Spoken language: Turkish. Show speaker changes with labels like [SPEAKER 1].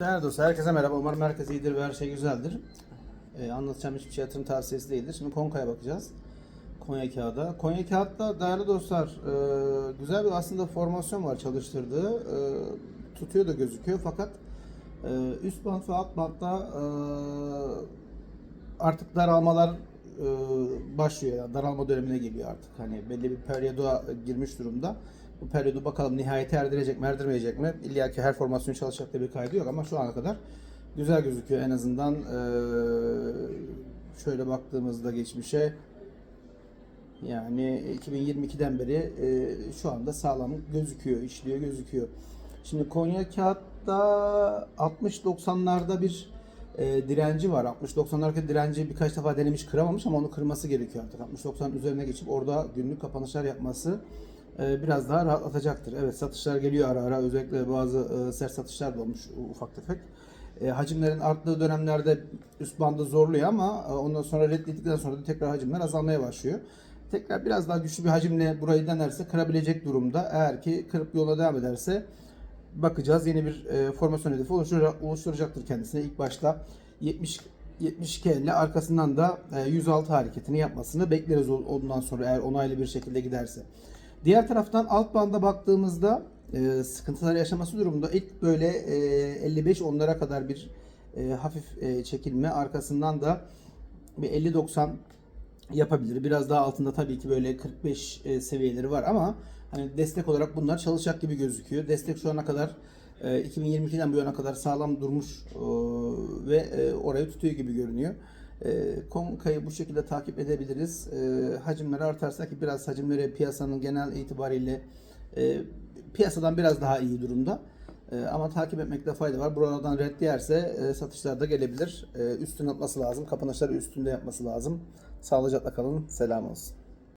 [SPEAKER 1] Değerli dostlar, herkese merhaba. Umarım herkes iyidir ve her şey güzeldir. Ee, anlatacağım hiçbir şey yatırım tavsiyesi değildir. Şimdi Konka'ya bakacağız. Konya kağıda. Konya kağıtta değerli dostlar e, güzel bir aslında formasyon var çalıştırdığı. E, tutuyor da gözüküyor fakat e, üst bant ve alt bantta e, artık daralmalar başlıyor. Yani daralma dönemine geliyor artık. Hani belli bir periyoda girmiş durumda. Bu periyodu bakalım nihayete erdirecek mi, erdirmeyecek mi? İlla ki her formasyon çalışacak diye bir kaydı yok ama şu ana kadar güzel gözüküyor en azından. E, şöyle baktığımızda geçmişe yani 2022'den beri e, şu anda sağlam gözüküyor, işliyor, gözüküyor. Şimdi Konya kağıtta 60-90'larda bir e, direnci var. 60-90'lardaki direnci birkaç defa denemiş kıramamış ama onu kırması gerekiyor artık. 60-90 üzerine geçip orada günlük kapanışlar yapması e, biraz daha rahatlatacaktır. Evet satışlar geliyor ara ara. Özellikle bazı e, sert satışlar da olmuş ufak tefek. E, hacimlerin arttığı dönemlerde üst bandı zorluyor ama e, ondan sonra reddettikten sonra da tekrar hacimler azalmaya başlıyor. Tekrar biraz daha güçlü bir hacimle burayı denerse kırabilecek durumda. Eğer ki kırıp yola devam ederse bakacağız. Yeni bir e, formasyon hedefi oluşturacak, oluşturacaktır kendisine. İlk başta 70 72 ile arkasından da e, 106 hareketini yapmasını bekleriz ondan sonra eğer onaylı bir şekilde giderse. Diğer taraftan alt banda baktığımızda e, sıkıntılar yaşaması durumunda ilk böyle e, 55 onlara kadar bir e, hafif e, çekilme arkasından da bir 50-90 yapabilir. Biraz daha altında tabii ki böyle 45 e, seviyeleri var ama hani destek olarak bunlar çalışacak gibi gözüküyor. Destek şu ana kadar e, 2022'den bu yana kadar sağlam durmuş e, ve e, orayı tutuyor gibi görünüyor. E, Konka'yı bu şekilde takip edebiliriz. E, hacimleri artarsa ki biraz hacimleri piyasanın genel itibariyle e, piyasadan biraz daha iyi durumda. E, ama takip etmekte fayda var. Buralardan red yerse e, satışlar da gelebilir. E, üstüne atması lazım. Kapanışları üstünde yapması lazım. Sağlıcakla kalın. Selam olsun.